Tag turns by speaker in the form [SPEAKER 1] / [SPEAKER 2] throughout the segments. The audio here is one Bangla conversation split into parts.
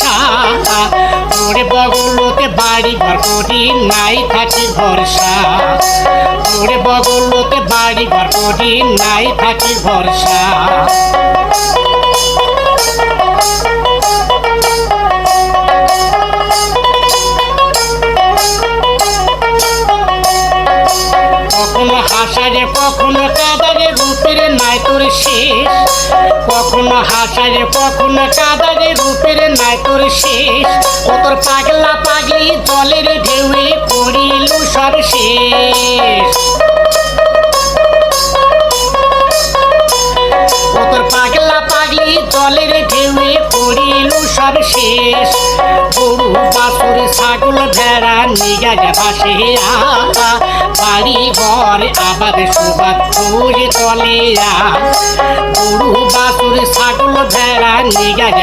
[SPEAKER 1] সাহা ওরে বগলতে বাড়ি ঘর করি নাই, থাকি ভরসা ওরে বগলতে বাড়ি ঘর করি নাই, থাকি ভরসা কখনো হাসারে, কখনো কাদারে, রূপের নাই তোর শেষ। কখনো হাসারে, কখনো কাদারে নাই তোর শেষ। ও তোর পাগলা পাগলি জলের ঢেউয়ে করিল সব শেষ। ও তোর পাগলা পাগলি জলের ঢেউয়ে করিল সব শেষ। গরু, বাছুর, ছাগল, ভেড়া পাশে আহা বাড়ি ঘর আবার সুবাদ তুলে চলে আ গরু, বাছুর, ছাগল, ভেড়া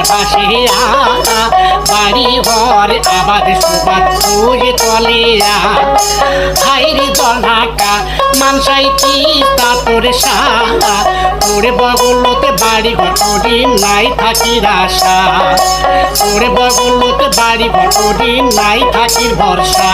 [SPEAKER 1] পাশে আহা বাড়ি ঘর আবার সুবাদ তুলে চলে আ হাইরে জল ঢাকা মানসাই চিতা তোর সাহা। তোরে বগলতে বাড়ি ঘর করি নাই থাকির আশা। তোরে বগলতে বাড়ি ঘর করি নাই থাকির ভরসা।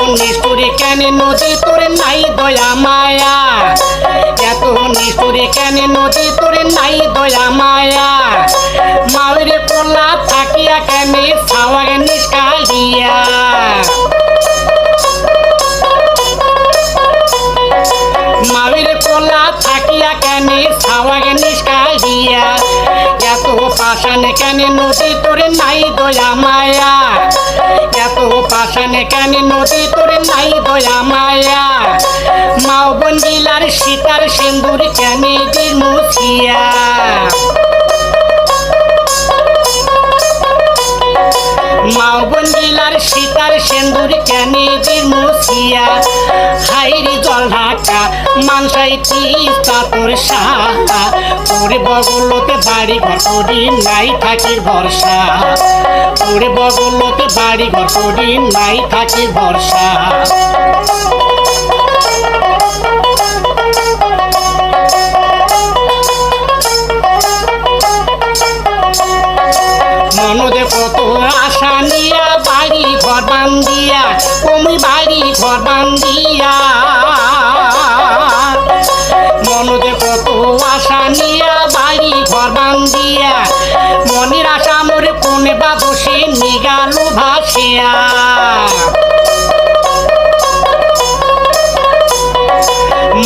[SPEAKER 1] নিষ্ঠুরে কেন নদী তোর নাই দয়া মায়া? এত নিষ্ঠুরে কেন নদী তোর নাই দয়া মায়া? মাউরে পোলা থাকিয়া কেন ছাওয়ার নিষ্কালিয়া? কেন নিষ্কাল দিয়া এত পাশানে কেন নদী তোরে নাই দয়া মায়া? এত পাশানে কেন নদী তোরে নাই দয়া মায়া? মাও বন্দিলার সীতার সিন্দুর কেন মুছিয়া সিন্দুর কেন দিন মুছিয়া। হাইরি জল ঢাকা, মানসাই তিস্তা তোর সাহা তোরে বগলতে বাড়ি ঘর করি নাই থাকি ভরসা। তোরে বগলতে বাড়ি ঘর করি নাই থাকি ভরসা। বাড়ি ঘর বান্দিয়া তুমি বাড়ি ঘর বান্দিয়া মনদে কত আশা নিয়া বাড়ি ঘর বান্দিয়া মনের আশা মোরে কোনে বা বসে নিগালু ভাসিয়া।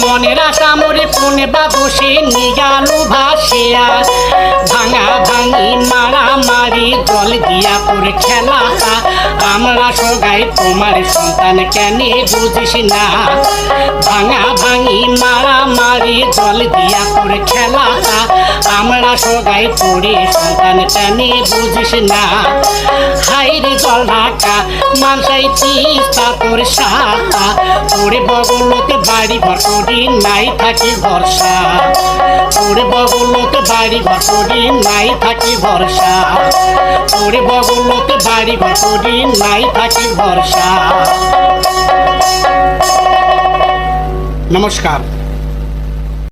[SPEAKER 1] মনের আশা মোরে কোনে বা বসে নিগালু ভাসিয়া। ভাঙা ভাঙি মারা মারি জল দিয়া করে খেলা আমরা সগাই তোমার সন্তান, কেন বুঝিস না? ভাঙা ভাঙি মারা মারি জল দিয়া করে খেলা আমরা সগাই পড়ে সন্তান, কেন বুঝিস না? হাইরে জল ঢাকা মানসাই তিস্তা তোর সাহা। তোরে বগলতে বাড়ি ঘর নাই থাকি ভরসা। তোরে বগলতে বাড়ি ঘর করি নাই থাকি ভরসা। তোরে বগলতে বাড়ি ঘর করি নাই থাকি ভরসা। নমস্কার।